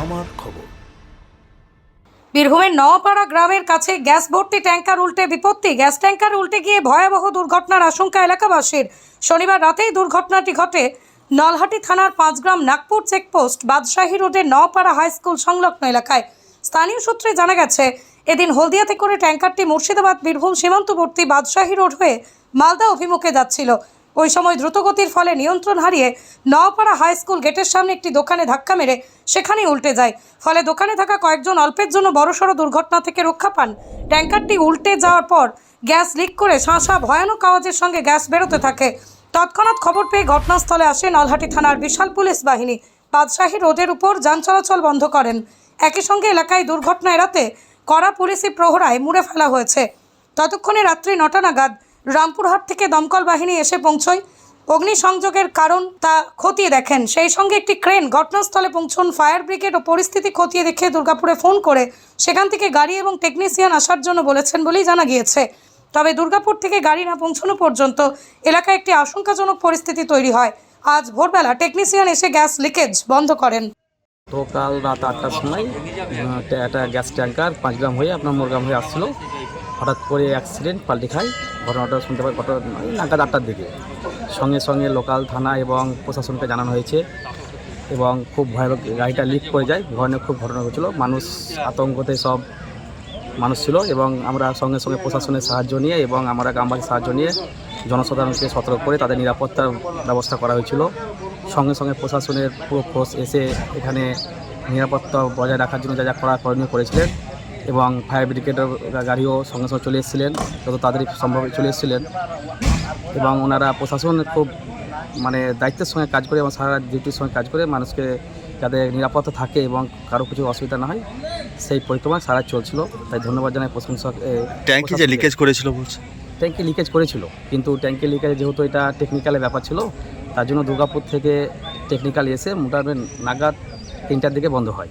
আমার খবর। বীরভূমের নওয়াপাড়া গ্রামের কাছে গ্যাস ভর্তি ট্যাঙ্কার উল্টে বিপত্তি। গ্যাস ট্যাঙ্কার উল্টে গিয়ে ভয়াবহ দুর্ঘটনার আশঙ্কা এলাকাবাসীর। শনিবার রাতেই দুর্ঘটনাটি ঘটে নলহাটি থানার পাঁচগ্রাম নাগপুর চেকপোস্ট, বাদশাহী রোডের নওয়াপাড়া হাই স্কুল সংলগ্ন এলাকায়। স্থানীয় সূত্রে জানা গেছে, এদিন হলদিয়াতে করে ট্যাঙ্কারটি মুর্শিদাবাদ, বীরভূম সীমান্তবর্তী বাদশাহী রোড হয়ে মালদা অভিমুখে যাচ্ছিল। ওই সময় দ্রুতগতির ফলে নিয়ন্ত্রণ হারিয়ে নওয়াপাড়া হাই স্কুল গেটের সামনে একটি দোকানে ধাক্কা মেরে সেখানেই উল্টে যায়। ফলে দোকানে থাকা কয়েকজন অল্পের জন্য বড়সড় দুর্ঘটনা থেকে রক্ষা পান। ট্যাঙ্কারটি উল্টে যাওয়ার পর গ্যাস লিক করে শাঁসা ভয়ানক আওয়াজের সঙ্গে গ্যাস বেরোতে থাকে। তৎক্ষণাৎ খবর পেয়ে ঘটনাস্থলে আসে নলহাটি থানার বিশাল পুলিশ বাহিনী। বাদশাহী রোডের উপর যান চলাচল বন্ধ করেন। একই সঙ্গে এলাকায় দুর্ঘটনা এড়াতে কড়া পুলিশি প্রহরায় মুড়ে ফেলা হয়েছে। ততক্ষণে রাত্রি নটা নাগাদ রামপুরহাট থেকে দমকল বাহিনী এসে পৌঁছয়। অগ্নিসংযোগের কারণ তা খতিয়ে দেখেন। সেই সঙ্গে একটি ক্রেন ঘটনাস্থলে পৌঁছন। ফায়ার ব্রিগেড ও পরিস্থিতি খতিয়ে দেখে দুর্গাপুরে ফোন করে সেখান থেকে গাড়ি এবং টেকনিশিয়ান আসার জন্য বলেছেন বলেই জানা গিয়েছে। তবে দুর্গাপুর থেকে গাড়ি না পৌঁছানো পর্যন্ত এলাকায় একটি আশঙ্কাজনক পরিস্থিতি তৈরি হয়। আজ ভোরবেলা টেকনিশিয়ান এসে গ্যাস লিকেজ বন্ধ করেন। তো কাল রাত আটটার সময় একটা গ্যাস ট্যাঙ্কার পাঁচ গ্রাম হয়ে আপনার মোরগ্রাম হয়ে আসছিল। হঠাৎ করে অ্যাক্সিডেন্ট পাল্টি খায়। ঘটনাটা শুনতে পাই ঘটনা নাগাদ আটটার দিকে। সঙ্গে সঙ্গে লোকাল থানা এবং প্রশাসনকে জানানো হয়েছে এবং খুব ভয়ানক গাড়িটা লিক করে যায়। ভয়ানক খুব ঘটনা হয়েছিল মানুষ আতঙ্কতে সব মানুষ ছিল এবং আমরা সঙ্গে সঙ্গে প্রশাসনের সাহায্য নিয়ে এবং আমরা গ্রামবাসীর সাহায্য নিয়ে জনসাধারণকে সতর্ক করে তাদের নিরাপত্তার ব্যবস্থা করা হয়েছিল। সঙ্গে সঙ্গে প্রশাসনের পুরো ফোর্স এসে এখানে নিরাপত্তা বজায় রাখার জন্য যা যা করা করণীয় করেছিলেন এবং ফায়ার ব্রিগেডের গাড়িও সঙ্গে সঙ্গে চলে এসেছিলেন যত তাড়াতাড়ি সম্ভব চলে এসেছিলেন। এবং ওনারা প্রশাসন খুব মানে দায়িত্বের সঙ্গে কাজ করে এবং সারা ডিউটির সঙ্গে কাজ করে মানুষকে যাতে নিরাপত্তা থাকে এবং কারও কিছু অসুবিধা না হয় সেই পরিক্রমা সারা চলছিল। তাই ধন্যবাদ জানাই প্রশংসক ট্যাঙ্কি যে লিকেজ করেছিল বলছে? ট্যাঙ্কি লিকেজ করেছিল কিন্তু ট্যাঙ্কি লিকেজ যেহেতু এটা টেকনিক্যালের ব্যাপার ছিল তার জন্য দুর্গাপুর থেকে টেকনিক্যাল এসে মোটামুটি নাগাদ তিনটার দিকে বন্ধ হয়।